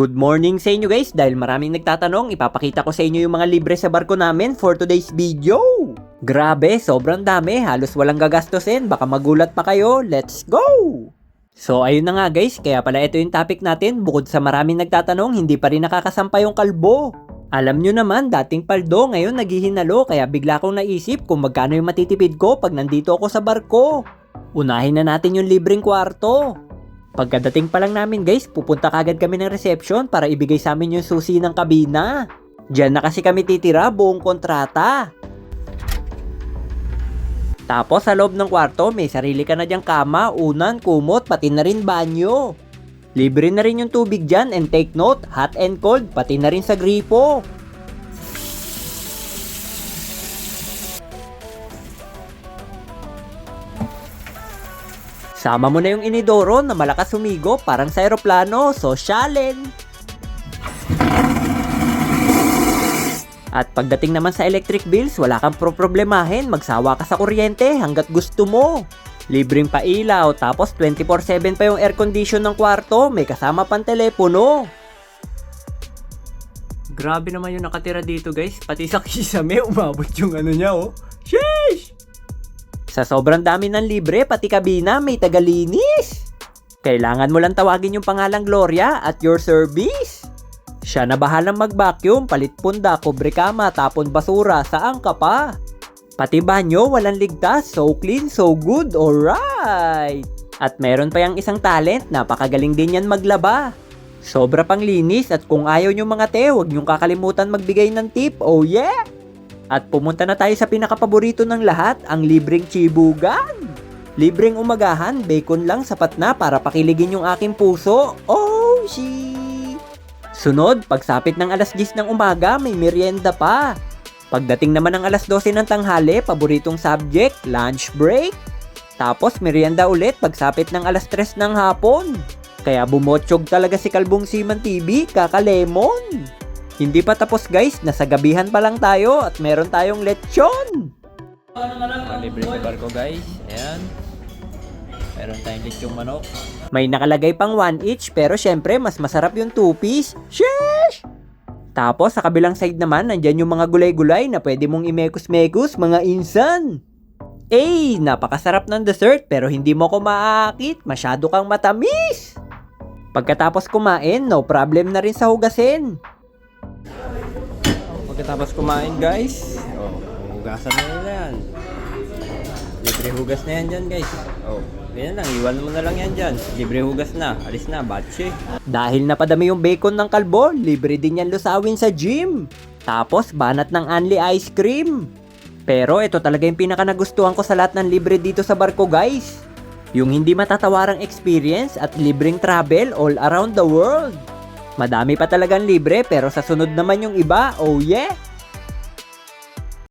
Good morning sa inyo guys dahil maraming nagtatanong ipapakita ko sa inyo yung mga libre sa barko namin for today's video. Grabe, sobrang dami, halos walang gagastusin, baka magulat pa kayo, let's go! So ayun na nga guys, kaya pala ito yung topic natin, bukod sa maraming nagtatanong, hindi pa rin nakakasampa yung kalbo. Alam nyo naman, dating paldo, ngayon naghihinalo, kaya bigla akong naisip kung magkano yung matitipid ko pag nandito ako sa barko. Unahin na natin yung libreng kwarto. Pagkadating pa lang namin guys, pupunta kagad kami ng reception para ibigay sa amin yung susi ng kabina. Diyan na kasi kami titira buong kontrata. Tapos sa loob ng kwarto, may sarili ka na diyang kama, unan, kumot, pati na rin banyo. Libre na rin yung tubig dyan and take note, hot and cold, pati na rin sa gripo. Sama mo na yung inidoro na malakas humigo parang sa aeroplano, sosyalin. At pagdating naman sa electric bills, wala kang pro-problemahin, magsawa ka sa kuryente hanggat gusto mo. Libreng pailaw, tapos 24-7 pa yung air condition ng kwarto, may kasama pang telepono. Grabe naman yung nakatira dito guys, pati sa kisame umabot yung ano niya oh. Sa sobrang dami ng libre, pati kabina may tagalinis. Kailangan mo lang tawagin yung pangalang Gloria at your service. Siya na bahalang mag-vacuum, palit punda, kubre kama, tapon basura, saan ka pa? Pati banyo, walang ligtas, so clean, so good, alright! At meron pa yung isang talent, napakagaling din yan maglaba. Sobra pang linis at kung ayaw nyo mga te, huwag nyong kakalimutan magbigay ng tip, oh yeah! At pumunta na tayo sa pinakapaborito ng lahat, ang libreng chibugan. Libreng umagahan, bacon lang sapat na para pakiligin yung aking puso. Oh, she. Sunod, pagsapit ng alas 10 ng umaga, may merienda pa. Pagdating naman ng alas 12 ng tanghali, paboritong subject, lunch break. Tapos merienda ulit pagsapit ng alas 3 ng hapon. Kaya bumotsyog talaga si Kalbong Siman TV, kakalemon. Hindi pa tapos guys, nasa gabihan pa lang tayo at meron tayong lechon. Libre sa barko guys, ayan. Meron tayong lechong manok. May nakalagay pang 1 each pero syempre mas masarap yung 2 piece. Sheesh! Tapos sa kabilang side naman, nandyan yung mga gulay-gulay na pwede mong imekus-mekus, mga insan. Eh, napakasarap ng dessert pero hindi mo ko maaakit, masyado kang matamis. Pagkatapos kumain, no problem na rin sa hugasin. Pagkatapos kumain guys, oh, hugasan na yan. Libre hugas na yan dyan guys. Oh, ganyan lang, iwan mo na lang yan dyan. Libre hugas na, alis na, batche. Dahil napadami yung bacon ng kalbo, libre din yan lusawin sa gym. Tapos banat ng Anli ice cream. Pero ito talaga yung pinaka nagustuhan ko sa lahat ng libre dito sa barko guys. Yung hindi matatawarang experience at libreng travel all around the world. Madami pa talagang libre pero sa sunod naman yung iba, oh yeah!